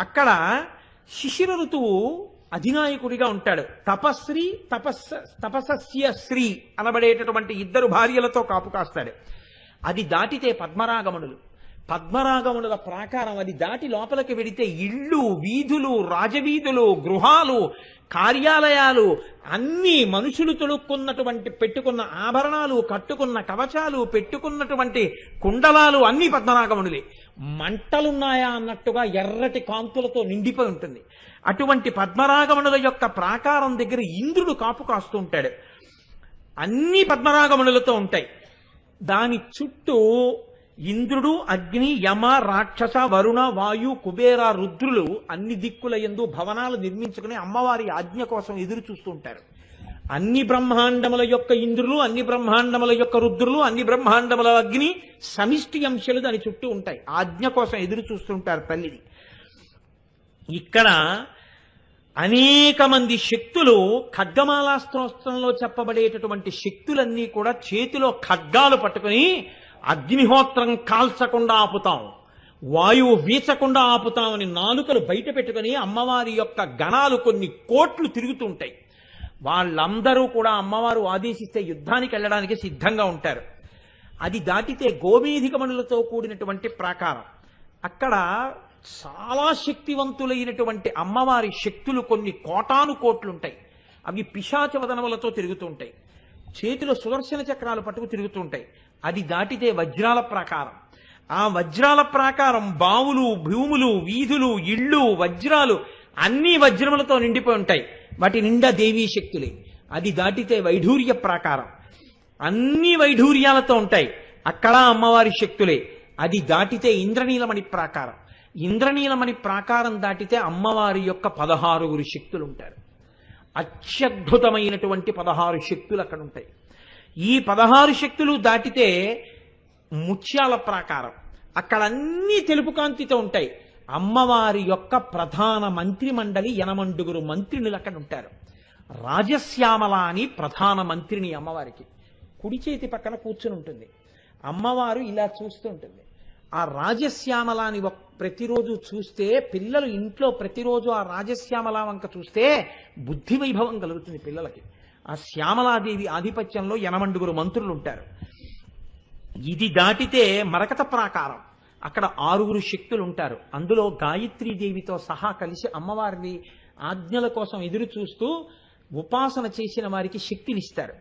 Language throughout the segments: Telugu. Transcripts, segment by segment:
అక్కడ శిశిర ఋతువు అధినాయకుడిగా ఉంటాడు. తపశ్రీ తపస్స తపస్య శ్రీ అనబడేటటువంటి ఇద్దరు భార్యలతో కాపు కాస్తాడు. అది దాటితే పద్మరాగమణులు. పద్మరాగమునుల ప్రాకారం అది దాటి లోపలికి వెడితే ఇళ్ళు వీధులు రాజవీధులు గృహాలు కార్యాలయాలు అన్ని మనుషులు తొడుక్కున్నటువంటి పెట్టుకున్న ఆభరణాలు కట్టుకున్న కవచాలు పెట్టుకున్నటువంటి కుండలాలు అన్ని పద్మనాగమునులే మంటలున్నాయా అన్నట్టుగా ఎర్రటి కాంతులతో నిండిపోయి ఉంటుంది. అటువంటి పద్మరాగమణుల యొక్క ప్రాకారం దగ్గర ఇంద్రుడు కాపు కాస్తూ ఉంటాడు. అన్ని పద్మరాగమణులతో ఉంటాయి. దాని చుట్టూ ఇంద్రుడు అగ్ని యమ రాక్షస వరుణ వాయు కుబేర రుద్రులు అన్ని దిక్కుల ఎందు భవనాలు నిర్మించుకుని అమ్మవారి ఆజ్ఞ కోసం ఎదురు చూస్తూ ఉంటారు. అన్ని బ్రహ్మాండముల యొక్క ఇంద్రులు అన్ని బ్రహ్మాండముల యొక్క రుద్రులు అన్ని బ్రహ్మాండముల అగ్ని సమిష్టి అంశలు దాని చుట్టూ ఉంటాయి. ఆజ్ఞ కోసం ఎదురు చూస్తుంటారు తల్లిది ఇక్కడ అనేక మంది శక్తులు ఖడ్గమాలా స్తోత్రంలో చెప్పబడేటటువంటి శక్తులన్నీ కూడా చేతిలో ఖడ్గాలు పట్టుకుని అగ్నిహోత్రం కాల్చకుండా ఆపుతాం. వాయువు వీచకుండా ఆపుతామని నాలుకలు బయట పెట్టుకుని అమ్మవారి యొక్క గణాలు కొన్ని కోట్లు తిరుగుతుంటాయి. వాళ్ళందరూ కూడా అమ్మవారు ఆదేశిస్తే యుద్ధానికి వెళ్ళడానికి సిద్ధంగా ఉంటారు. అది దాటితే గోమేధికమణులతో కూడినటువంటి ప్రాకారం. అక్కడ చాలా శక్తివంతులైనటువంటి అమ్మవారి శక్తులు కొన్ని కోటాను కోట్లుంటాయి. అవి పిశాచ వదనములతో తిరుగుతుంటాయి. చేతిలో సుదర్శన చక్రాలు పట్టుకు తిరుగుతుంటాయి. అది దాటితే వజ్రాల ప్రాకారం. ఆ వజ్రాల ప్రాకారం బావులు భూములు వీధులు ఇళ్ళు వజ్రాలు అన్ని వజ్రములతో నిండిపోయి ఉంటాయి. వాటి నిండా దేవీ శక్తులే. అది దాటితే వైఢూర్య ప్రాకారం. అన్ని వైఢూర్యాలతో ఉంటాయి. అక్కడ అమ్మవారి శక్తులే. అది దాటితే ఇంద్రనీలమణి ప్రాకారం. ఇంద్రనీలమణి ప్రాకారం దాటితే అమ్మవారి యొక్క పదహారుగురు శక్తులు ఉంటారు అత్యద్భుతమైనటువంటి పదహారు శక్తులు అక్కడ ఉంటాయి ఈ పదహారు శక్తులు దాటితే ముత్యాల ప్రాకారం. అక్కడ అన్ని తెలుపు కాంతితో ఉంటాయి. అమ్మవారి యొక్క ప్రధాన మంత్రి మండలి యనమండుగురు మంత్రినులు అక్కడ ఉంటారు రాజశ్యామల అని ప్రధాన మంత్రిని అమ్మవారికి. కుడి చేతి పక్కన కూర్చుని ఉంటుంది. అమ్మవారు ఇలా చూస్తూ ఉంటుంది. ఆ రాజశ్యామలాని ప్రతిరోజు చూస్తే పిల్లలు ఇంట్లో ప్రతిరోజు ఆ రాజశ్యామల వంక చూస్తే బుద్ధి వైభవం కలుగుతుంది పిల్లలకి. ఆ శ్యామలాదేవి ఆధిపత్యంలో యనమండుగురు మంత్రులు ఉంటారు ఇది దాటితే మరకత ప్రాకారం. అక్కడ ఆరుగురు శక్తులు ఉంటారు. అందులో గాయత్రీదేవితో సహా కలిసి అమ్మవారిని ఆజ్ఞల కోసం ఎదురు చూస్తూ ఉపాసన చేసిన వారికి శక్తినిస్తారు.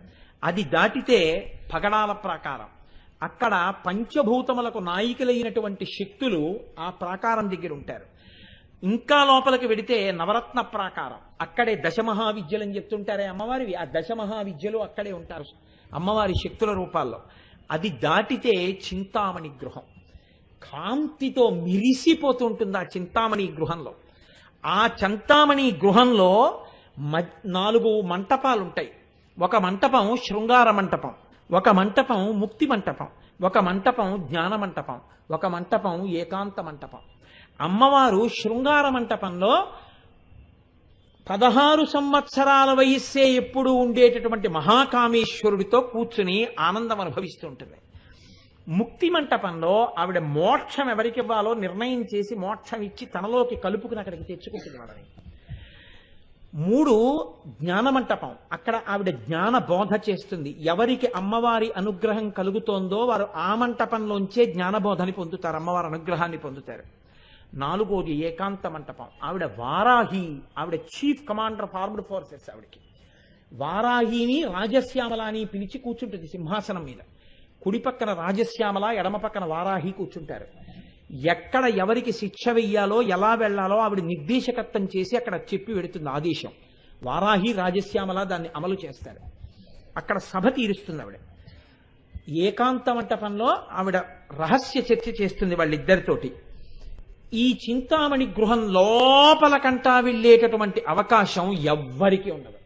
అది దాటితే పగడాల ప్రాకారం. అక్కడ పంచభూతములకు నాయికలైనటువంటి శక్తులు ఆ ప్రాకారం దగ్గర ఉంటారు. ఇంకా లోపలికి వెడితే నవరత్న ప్రాకారం. అక్కడే దశమహావిద్యలు అని చెప్తుంటారే అమ్మవారివి. ఆ దశమహావిద్యలు అక్కడే ఉంటారు అమ్మవారి శక్తుల రూపాల్లో. అది దాటితే చింతామణి గృహం. కాంతితో మిరిసిపోతుంటుంది ఆ చింతామణి గృహంలో. ఆ చింతామణి గృహంలో మ- నాలుగు మంటపాలు ఉంటాయి ఒక మంటపం శృంగార మంటపం ఒక మంటపం ముక్తి మంటపం ఒక మంటపం జ్ఞాన మంటపం ఒక మంటపం ఏకాంత మంటపం. అమ్మవారు శృంగార మంటపంలో పదహారు సంవత్సరాల వయస్సే ఎప్పుడు ఉండేటటువంటి మహాకామేశ్వరుడితో కూర్చుని ఆనందం అనుభవిస్తూ ఉంటుంది. ముక్తి మంటపంలో ఆవిడ మోక్షం ఎవరికి ఇవ్వాలో నిర్ణయం చేసి మోక్షం ఇచ్చి తనలోకి కలుపుకుని అక్కడికి తెచ్చుకుంటుంది వాళ్ళని మూడు జ్ఞాన మంటపం. అక్కడ ఆవిడ జ్ఞాన బోధ చేస్తుంది. ఎవరికి అమ్మవారి అనుగ్రహం కలుగుతోందో వారు ఆ మంటపంలోంచే జ్ఞానబోధని పొందుతారు అమ్మవారి అనుగ్రహాన్ని పొందుతారు. నాలుగోది ఏకాంత మంటపం. ఆవిడ వారాహి ఆవిడ chief commander of armed forces ఆవిడకి. వారాహిని రాజశ్యామలాని పిలిచి కూర్చుంటుంది సింహాసనం మీద. కుడి పక్కన రాజశ్యామల ఎడమ పక్కన వారాహి కూర్చుంటారు. ఎక్కడ ఎవరికి శిక్ష వెయ్యాలో ఎలా వెళ్ళాలో ఆవిడ నిర్దేశకత్వం చేసి అక్కడ చెప్పి పెడుతుంది ఆదేశం. వారాహి రాజశ్యామల దాన్ని అమలు చేస్తారు. అక్కడ సభ తీరుస్తుంది ఆవిడ. ఏకాంత మంటపంలో ఆవిడ రహస్య చర్చ చేస్తుంది వాళ్ళిద్దరితోటి. ఈ చింతామణి గృహం లోపల కంటా వెళ్ళేటటువంటి అవకాశం ఎవ్వరికీ ఉండదు.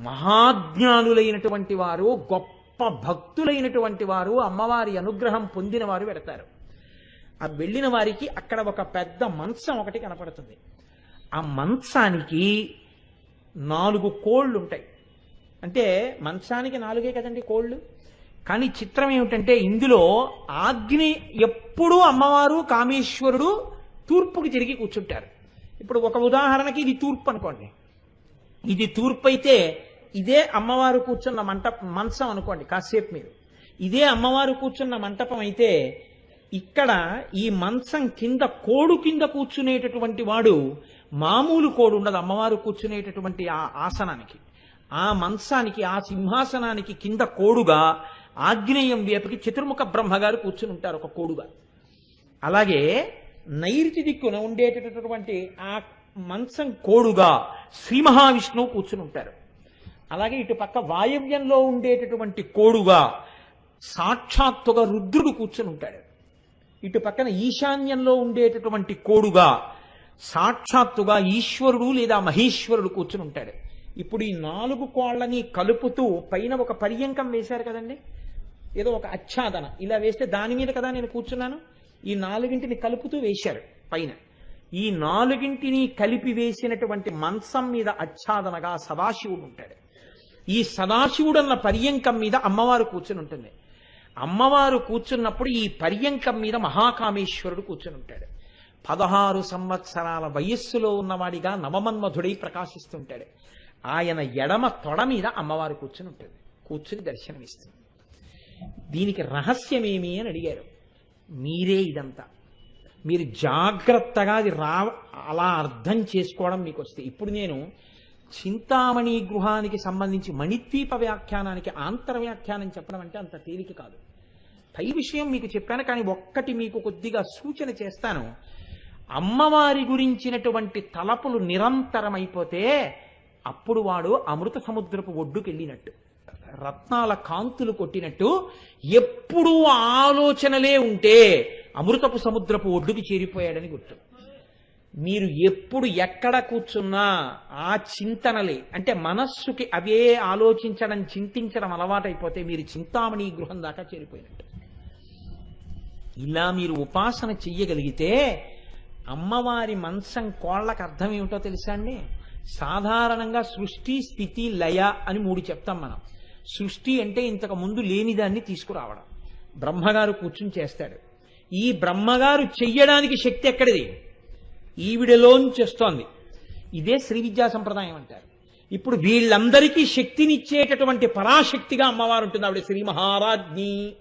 మహాజ్ఞానులైనటువంటి వారు గొప్ప భక్తులైనటువంటి వారు అమ్మవారి అనుగ్రహం పొందిన వారు పెడతారు ఆ వెళ్ళిన వారికి అక్కడ ఒక పెద్ద మంచం ఒకటి కనపడుతుంది. ఆ మంచానికి నాలుగు కోళ్ళు ఉంటాయి అంటే మంచానికి నాలుగే కదండి కోళ్ళు? కానీ చిత్రం ఏమిటంటే ఇందులో ఆగ్ని ఎప్పుడూ అమ్మవారు కామేశ్వరుడు తూర్పుకి తిరిగి కూర్చుంటారు. ఇప్పుడు ఒక ఉదాహరణకి ఇది తూర్పు అనుకోండి. ఇది తూర్పు అయితే ఇదే అమ్మవారు కూర్చున్న మంటపం మంచం అనుకోండి కాసేపు మీరు. ఇదే అమ్మవారు కూర్చున్న మంటపం అయితే ఇక్కడ ఈ మంచం కింద కోడు కింద కూర్చునేటటువంటి వాడు మామూలు కోడు ఉండదు. అమ్మవారు కూర్చునేటటువంటి ఆ ఆసనానికి ఆ మంచానికి ఆ సింహాసనానికి కింద కోడుగా ఆగ్నేయం వేపకి చతుర్ముఖ బ్రహ్మగారు కూర్చుని ఉంటారు ఒక కోడుగా. అలాగే నైరుతి దిక్కున ఉండేటటువంటి ఆ మంచం కోడుగా శ్రీ మహావిష్ణువు కూర్చుని ఉంటారు అలాగే ఇటు పక్క వాయవ్యంలో ఉండేటటువంటి కోడుగా సాక్షాత్తుగా రుద్రుడు కూర్చుని ఉంటాడు. ఇటు పక్కన ఈశాన్యంలో ఉండేటటువంటి కోడుగా సాక్షాత్తుగా ఈశ్వరుడు లేదా మహేశ్వరుడు కూర్చుని ఉంటాడు. ఇప్పుడు ఈ నాలుగు కోళ్ళని కలుపుతూ పైన ఒక పర్యంకం వేశారు కదండి? ఏదో ఒక ఆచ్ఛాదన. ఇలా వేస్తే దాని మీద కదా నేను కూర్చున్నాను? ఈ నాలుగింటిని కలుపుతూ వేశారు పైన. ఈ నాలుగింటిని కలిపి వేసినటువంటి మంచం మీద ఆచ్ఛాదనగా సదాశివుడు ఉంటాడు. ఈ సదాశివుడన్న పర్యంకం మీద అమ్మవారు కూర్చుని ఉంటుంది. అమ్మవారు కూర్చున్నప్పుడు ఈ పర్యంకం మీద మహాకామేశ్వరుడు కూర్చుని ఉంటాడు. పదహారు సంవత్సరాల వయస్సులో ఉన్నవాడిగా నవమన్మధుడై ప్రకాశిస్తుంటాడు. ఆయన ఎడమ తొడ మీద అమ్మవారు కూర్చుని ఉంటుంది. కూర్చుని దర్శనమిస్తుంది. దీనికి రహస్యమేమి అని అడిగారు. మీరే ఇదంతా. మీరు జాగ్రత్తగా అది రా అలా అర్థం చేసుకోవడం మీకు వస్తే ఇప్పుడు నేను చింతామణి గృహానికి సంబంధించి మణిద్వీప వ్యాఖ్యానానికి ఆంతర వ్యాఖ్యానం చెప్పడం అంటే అంత తేలిక కాదు. పై విషయం మీకు చెప్పాను కానీ ఒక్కటి మీకు కొద్దిగా సూచన చేస్తాను. అమ్మవారి గురించినటువంటి తలపులు నిరంతరమైపోతే అప్పుడు వాడు అమృత సముద్రపు ఒడ్డుకు వెళ్ళినట్టు రత్నాల కాంతులు కొట్టినట్టు ఎప్పుడూ ఆలోచనలే ఉంటే అమృతపు సముద్రపు ఒడ్డుకి చేరిపోయాడని గుర్తు. మీరు ఎప్పుడు ఎక్కడ కూర్చున్నా ఆ చింతనలే. అంటే మనస్సుకి అవే ఆలోచించడం చింతించడం అలవాటైపోతే మీరు చింతామణి గృహం దాకా చేరిపోయినట్టు. ఇలా మీరు ఉపాసన చెయ్యగలిగితే అమ్మవారి మంచం కోళ్ళకు అర్థం ఏమిటో తెలుసా అండి? సాధారణంగా సృష్టి స్థితి లయ అని మూడు చెప్తాం మనం. సృష్టి అంటే ఇంతకు ముందు లేనిదాన్ని తీసుకురావడం. బ్రహ్మగారు కూర్చుని చేస్తాడు ఈ బ్రహ్మగారు చెయ్యడానికి శక్తి ఎక్కడిది? ఈవిడలోంచి వస్తోంది ఇదే శ్రీ విద్యా సంప్రదాయం అంటారు. ఇప్పుడు వీళ్ళందరికీ శక్తినిచ్చేటటువంటి పరాశక్తిగా అమ్మవారు ఉంటుంది. ఆవిడ శ్రీ మహారాజ్ఞి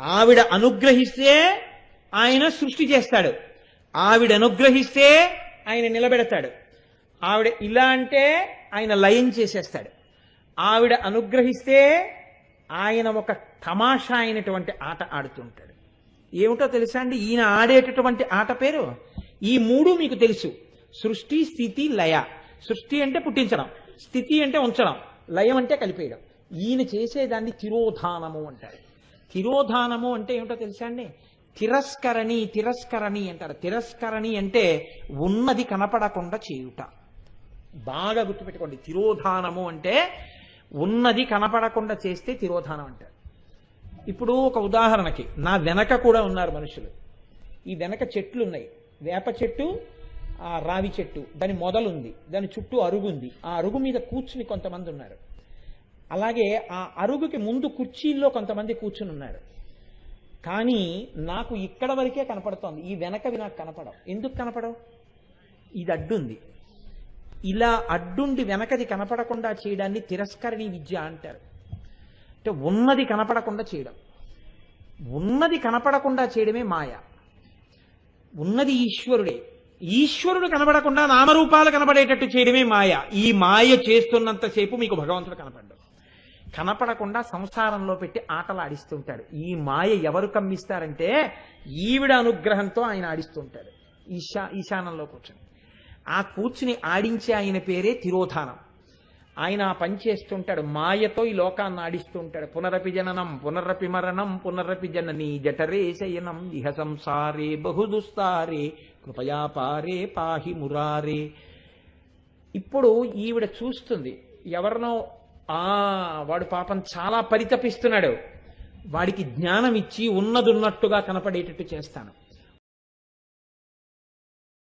ఆవిడ అనుగ్రహిస్తే ఆయన సృష్టి చేస్తాడు. ఆవిడ అనుగ్రహిస్తే ఆయన నిలబెడతాడు. ఆవిడ ఇలా అంటే ఆయన లయం చేసేస్తాడు. ఆవిడ అనుగ్రహిస్తే ఆయన ఒక తమాషా అయినటువంటి ఆట ఆడుతుంటాడు. ఏమిటో తెలుసా అండి? ఈయన ఆడేటటువంటి ఆట పేరు? ఈ మూడు మీకు తెలుసు. సృష్టి స్థితి లయ. సృష్టి అంటే పుట్టించడం. స్థితి అంటే ఉంచడం. లయం అంటే కలిపేయడం. ఈయన చేసేదాన్ని తిరోధానము అంటారు. తిరోధానము అంటే ఏమిటో తెలుసా అండి? తిరస్కరణి తిరస్కరణి అంటారు. తిరస్కరణి అంటే ఉన్నది కనపడకుండా చేయుట. బాగా గుర్తుపెట్టుకోండి. తిరోధానము అంటే ఉన్నది కనపడకుండా చేస్తే తిరోధానం అంటారు. ఇప్పుడు ఒక ఉదాహరణకి నా వెనక కూడా ఉన్నారు మనుషులు. ఈ వెనక చెట్లు ఉన్నాయి వేప చెట్టు ఆ రావి చెట్టు. దాని మొదలుంది. దాని చుట్టూ అరుగు ఉంది ఆ అరుగు మీద కూర్చుని కొంతమంది ఉన్నారు. అలాగే ఆ అరుగుకి ముందు కుర్చీల్లో కొంతమంది కూర్చుని ఉన్నారు. కానీ నాకు ఇక్కడ వరకే కనపడుతోంది. ఈ వెనకవి నాకు కనపడవు. ఎందుకు కనపడవు? ఇది అడ్డుంది. ఇలా అడ్డుండి వెనకది కనపడకుండా చేయడాన్ని తిరస్కరణి విద్య అంటారు. అంటే ఉన్నది కనపడకుండా చేయడం. ఉన్నది కనపడకుండా చేయడమే మాయ. ఉన్నది ఈశ్వరుడే. ఈశ్వరుడు కనబడకుండా నామరూపాలు కనబడేటట్టు చేయడమే మాయ. ఈ మాయ చేస్తున్నంతసేపు మీకు భగవంతుడు కనపడ్డాడు. కనపడకుండా సంసారంలో పెట్టి ఆటలు ఆడిస్తుంటాడు. ఈ మాయ ఎవరు కమ్మిస్తారంటే ఈవిడ అనుగ్రహంతో ఆయన ఆడిస్తుంటాడు. ఈశా ఈశానంలో కూర్చొని. ఆ కూర్చుని ఆడించే ఆయన పేరే తిరోధానం. ఆయన ఆ పని చేస్తుంటాడు. మాయతో ఈ లోకాన్ని ఆడిస్తూ ఉంటాడు పునరపి జననం పునరపి మరణం పునరపి జనని జఠరే శయనం. ఇహ సంసారే బహుదుస్తారే కృపయా పారే పాహి మురారే. ఇప్పుడు ఈవిడ చూస్తుంది ఎవరినో? ఆ వాడు పాపం చాలా పరితపిస్తున్నాడు. వాడికి జ్ఞానం ఇచ్చి ఉన్నదున్నట్టుగా కనపడేటట్టు చేస్తాను.